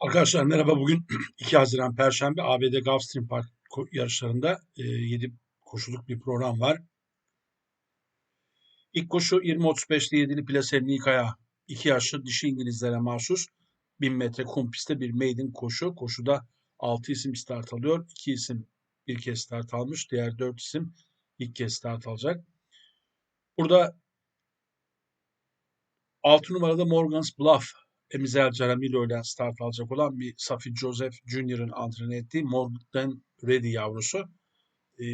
Arkadaşlar merhaba. Bugün 2 Haziran Perşembe ABD Gulfstream Park yarışlarında 7 koşuluk bir program var. İlk koşu 20.35'li 7'li plasenin ilk ayağı. 2 yaşlı dişi İngilizlere mahsus 1000 metre kum pistte bir maiden koşu. Koşuda 6 isim start alıyor. 2 isim bir kez start almış. Diğer 4 isim ilk kez start alacak. Burada 6 numarada Morgan's Bluff Emizel Caramillo ile start alacak olan bir Safi Joseph Jr.'ın antrenör ettiği Morgan Ready yavrusu e,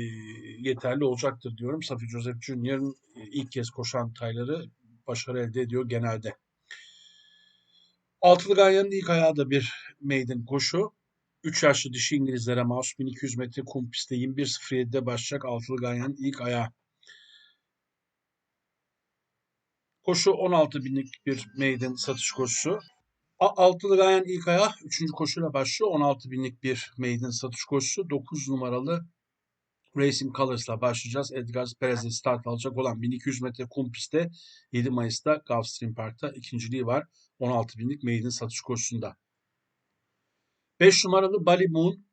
yeterli olacaktır diyorum. Safi Joseph Jr.'ın ilk kez koşan tayları başarı elde ediyor genelde. Altılı Ganyan'ın ilk ayağı da bir maiden koşu. 3 yaşlı dişi İngilizlere mahsus 1200 metre kum pistte 21.07'de başlayacak Altılı Ganyan'ın ilk ayağı. Koşu 16 binlik bir maiden satış koşusu. Altılı Gayen ilk ayağı 3. koşuyla başlıyor. 16 binlik bir maiden satış koşusu. 9 numaralı Racing Colors'la başlayacağız. Edgar Perez'e start alacak olan 1200 metre kum pistte 7 Mayıs'ta Gulfstream Park'ta ikinciliği var. 16 binlik maiden satış koşusunda. 5 numaralı Bali Moon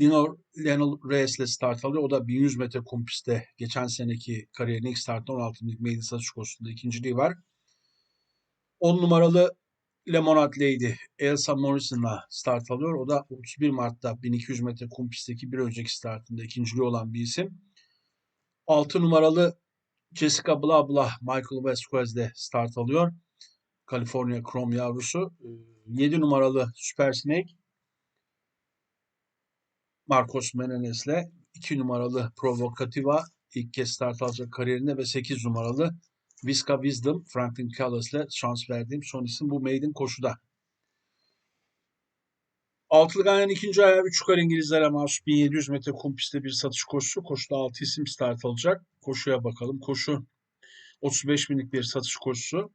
Lionel, Lionel Reyes ile start alıyor. O da 1100 metre kum pistte geçen seneki kariyerin ilk startında 16 binlik maiden satış koşusunda ikinciliği var. 10 numaralı Lemonade Lady Elsa Morrison'la start alıyor. O da 31 Mart'ta 1200 metre kum pistteki bir önceki startında ikinciliği olan bir isim. 6 numaralı Jessica Blah Michael Vasquez'de start alıyor. California Chrome yavrusu. 7 numaralı Super Snake Marcos Menendez'le 2 numaralı Provocativa ilk kez start alacak kariyerinde ve 8 numaralı Visca Wisdom, Franklin Callis'le şans verdiğim son isim bu maiden koşuda. Altılı Ganyan ikinci ayağı 3 yukarı İngilizlere mahsus 1700 metre kum pistte bir satış koşusu. Koşuda 6 isim start alacak. Koşuya bakalım. Koşu 35 binlik bir satış koşusu.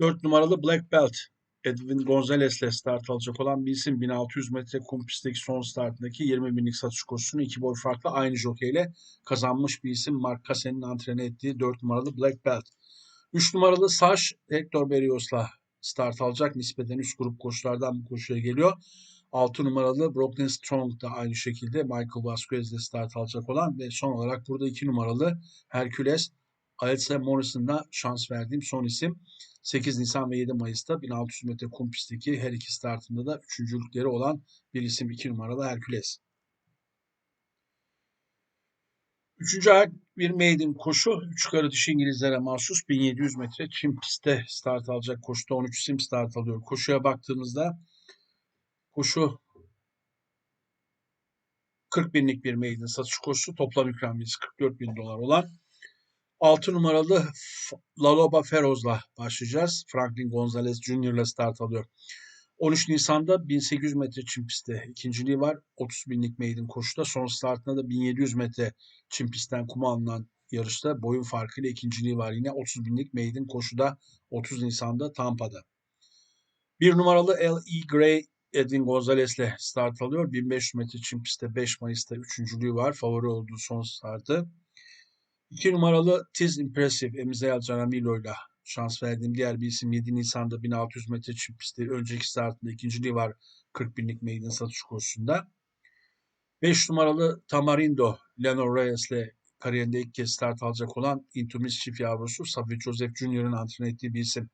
4 numaralı Black Belt Edwin Gonzalez ile start alacak olan bir isim 1600 metre kum pistteki son startındaki 20 binlik satış koşusunu iki boy farklı aynı jokeyle kazanmış bir isim Mark Kassen'in antrenör ettiği 4 numaralı Black Belt. 3 numaralı Saş Hector Berrios'la start alacak. Nispeten üst grup koşulardan bu koşuya geliyor. 6 numaralı Brooklyn Strong da aynı şekilde Michael Vasquez ile start alacak olan ve son olarak burada 2 numaralı Hercules Alessa Morrison'da şans verdiğim son isim. 8 Nisan ve 7 Mayıs'ta 1600 metre kum pistteki her iki startında da üçüncülükleri olan bir isim 2 numaralı Hercules. Üçüncü ayak bir maiden koşu. Üç yukarı dişi İngilizlere mahsus 1700 metre çim pistte start alacak koşuda 13 isim start alıyor. Koşuya baktığımızda koşu 40 binlik bir maiden satış koşusu. Toplam ikramiyesi 44 bin dolar olan 6 numaralı Laloba Feroz'la başlayacağız. Franklin Gonzalez Jr. ile start alıyor. 13 Nisan'da 1800 metre çim pistte ikinciliği var. 30 binlik maiden koşuda. Son startında da 1700 metre çim pistten kuma alınan yarışta boyun farkıyla ikinciliği var. Yine 30 binlik maiden koşuda 30 Nisan'da Tampa'da. Bir numaralı L.E. Gray Edwin Gonzalez ile start alıyor. 1500 metre çim pistte 5 Mayıs'ta üçüncülüğü var. Favori olduğu son startı. 2 numaralı Tiz Impressive Emizel Caramillo ile şans verdiğim diğer bir isim 7 Nisan'da 1600 metre çim pisti önceki startında ikinciliği var 40 binlik maiden satış koşusunda. 5 numaralı Tamarindo Lenor Reyes ile kariyerinde ilk kez start alacak olan Intumis çift yavrusu Safi Joseph Jr.'ın antrenör ettiği bir isim.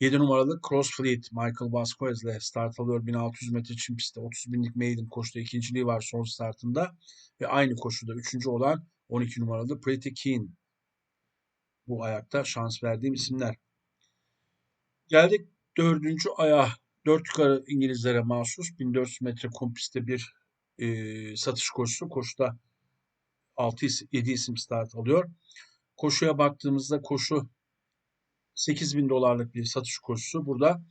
7 numaralı Crossfleet Michael Vasquez ile start alıyor 1600 metre çim pistte 30 binlik maiden koşuda ikinciliği var son startında ve aynı koşuda üçüncü olan 12 numaralı Pretty Keen. Bu ayakta şans verdiğim isimler. Geldik dördüncü ayağa. Dört yukarı İngilizlere mahsus 1400 metre kum pistte bir e, satış koşusu. Koşuda 6 7 isim start alıyor. Koşuya baktığımızda koşu 8000 dolarlık bir satış koşusu. Burada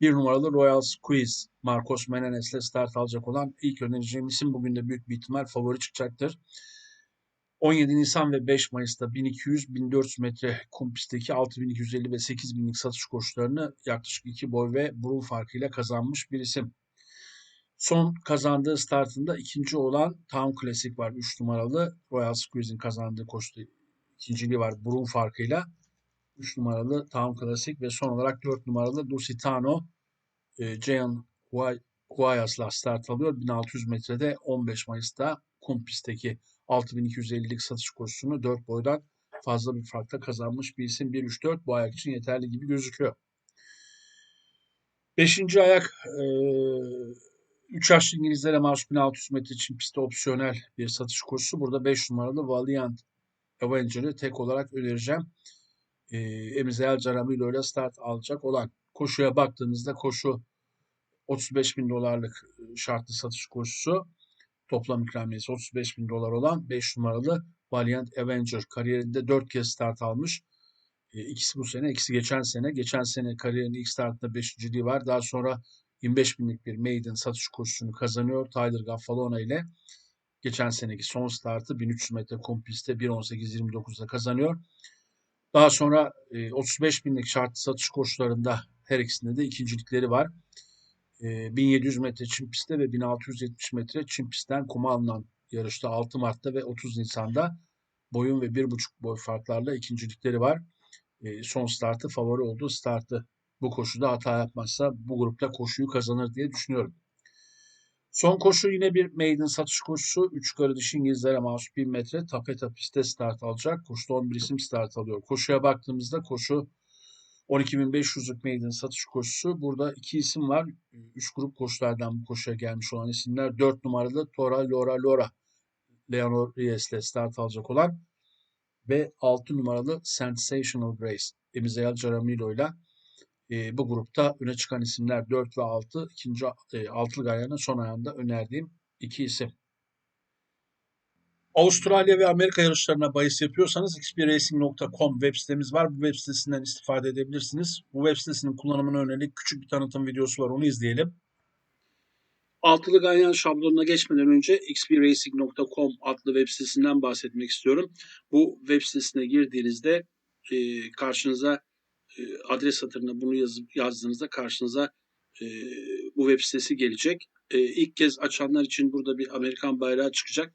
bir numaralı Royal Squeeze Marcos Menendez ile start alacak olan ilk önereceğim isim bugün de büyük bir ihtimal favori çıkacaktır. 17 Nisan ve 5 Mayıs'ta 1200-1400 metre kum pistteki 6250 ve 8000'lik satış koşularını yaklaşık 2 boy ve burun farkıyla kazanmış bir isim. Son kazandığı startında ikinci olan Town Classic var 3 numaralı. Royal Squeeze'in kazandığı koşuda ikinciliği var burun farkıyla. 3 numaralı Town Classic ve son olarak 4 numaralı Lusitano e, Guay- Guayas'la start alıyor. 1600 metrede 15 Mayıs'ta kum pistteki 6250'lik satış koşusunu 4 boydan fazla bir farkla kazanmış bir isim 1-3-4 bu ayak için yeterli gibi gözüküyor. Beşinci ayak 3 yaşlı İngilizlere mahsus 1600 metre için pistte opsiyonel bir satış koşusu. Burada 5 numaralı Valiant Avenger'ı tek olarak önereceğim. E, Emizel Caramilo ile start alacak olan koşuya baktığımızda koşu 35 bin dolarlık e, şartlı satış koşusu. Toplam ikramiyesi 35 bin dolar olan 5 numaralı Valiant Avenger kariyerinde 4 kez start almış. E, ikisi bu sene, ikisi geçen sene. Geçen sene kariyerin ilk startında 5.liği var. Daha sonra 25 binlik bir maiden satış koşusunu kazanıyor. Tyler Gaffalona ile geçen seneki son startı 1300 metre kum pistte 1.18.29'da kazanıyor. Daha sonra e, 35 binlik şartlı satış koşularında her ikisinde de ikincilikleri var. E, 1700 metre çim pistte ve 1670 metre çim pistten kuma alınan yarışta 6 Mart'ta ve 30 Nisan'da boyun ve 1,5 boy farklarla ikincilikleri var. Son startı favori olduğu startı bu koşuda hata yapmazsa bu grupta koşuyu kazanır diye düşünüyorum. Son koşu yine bir maiden satış koşusu. 3 karı dişi İngilizlere mahsus 1000 metre tapeta pistte start alacak. Koşuda 11 isim start alıyor. Koşuya baktığımızda koşu 12.500'lük maiden satış koşusu. Burada iki isim var. 3 grup koşulardan bu koşuya gelmiş olan isimler. 4 numaralı Tora Lora Lora Leonor Reyes ile start alacak olan ve 6 numaralı Sensational Grace Emizel Jaramillo ile bu grupta öne çıkan isimler 4 ve 6. ikinci e, altılı gayanın son ayağında önerdiğim iki isim. Avustralya ve Amerika yarışlarına bahis yapıyorsanız xpracing.com web sitemiz var. Bu web sitesinden istifade edebilirsiniz. Bu web sitesinin kullanımına yönelik küçük bir tanıtım videosu var. Onu izleyelim. Altılı ganyan şablonuna geçmeden önce xpracing.com adlı web sitesinden bahsetmek istiyorum. Bu web sitesine girdiğinizde e, karşınıza e, adres satırına bunu yazıp yazdığınızda karşınıza e, bu web sitesi gelecek. E, ilk kez açanlar için burada bir Amerikan bayrağı çıkacak.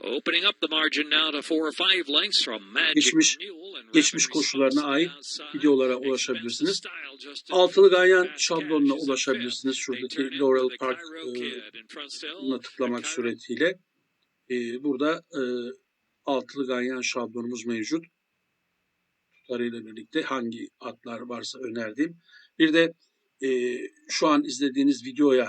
Opening up the margin now to four or five lengths from Magic Geçmiş- geçmiş koşularına ait videolara ulaşabilirsiniz. Altılı ganyan şablonuna ulaşabilirsiniz. Şuradaki Laurel the Park Cairo Kid in front still. buna tıklamak suretiyle burada altılı ganyan şablonumuz mevcut. Tutarıyla birlikte hangi atlar varsa önerdiğim. Bir de şu an izlediğiniz videoya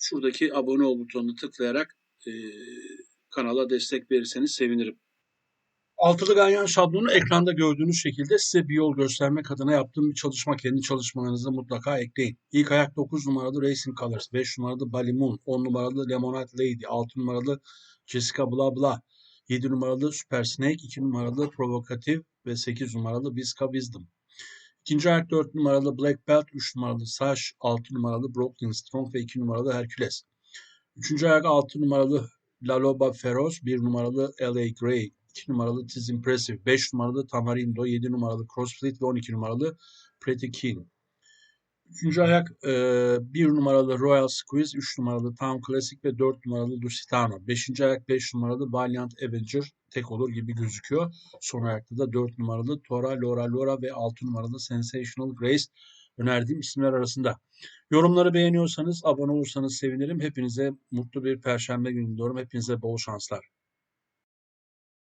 şuradaki abone ol butonunu tıklayarak e, kanala destek verirseniz sevinirim. Altılı ganyan şablonu ekranda gördüğünüz şekilde size bir yol göstermek adına yaptığım bir çalışma. Kendi çalışmalarınızı mutlaka ekleyin. İlk ayak 9 numaralı Racing Colors, 5 numaralı Ballymoon, 10 numaralı Lemonade Lady, 6 numaralı Jessica Bla Bla, 7 numaralı Super Snake, 2 numaralı Provocative ve 8 numaralı Visca Wisdom. İkinci ayak 4 numaralı Black Belt, 3 numaralı Sash, 6 numaralı Brooklyn Strong ve 2 numaralı Hercules. Üçüncü ayak 6 numaralı La Loba Feroz, 1 numaralı LA Grey, 2 numaralı Tis Impressive, 5 numaralı Tamarindo, 7 numaralı Crossfleet ve 12 numaralı Pretty King. Üçüncü ayak 1 numaralı Royal Squeeze, 3 numaralı Town Classic ve 4 numaralı Lusitano. Beşinci ayak 5 numaralı Valiant Avenger tek olur gibi gözüküyor. Son ayakta da 4 numaralı Tora, Lora Lora ve 6 numaralı Sensational Grace önerdiğim isimler arasında. Yorumları beğeniyorsanız, abone olursanız sevinirim. Hepinize mutlu bir perşembe günü diliyorum. Hepinize bol şanslar.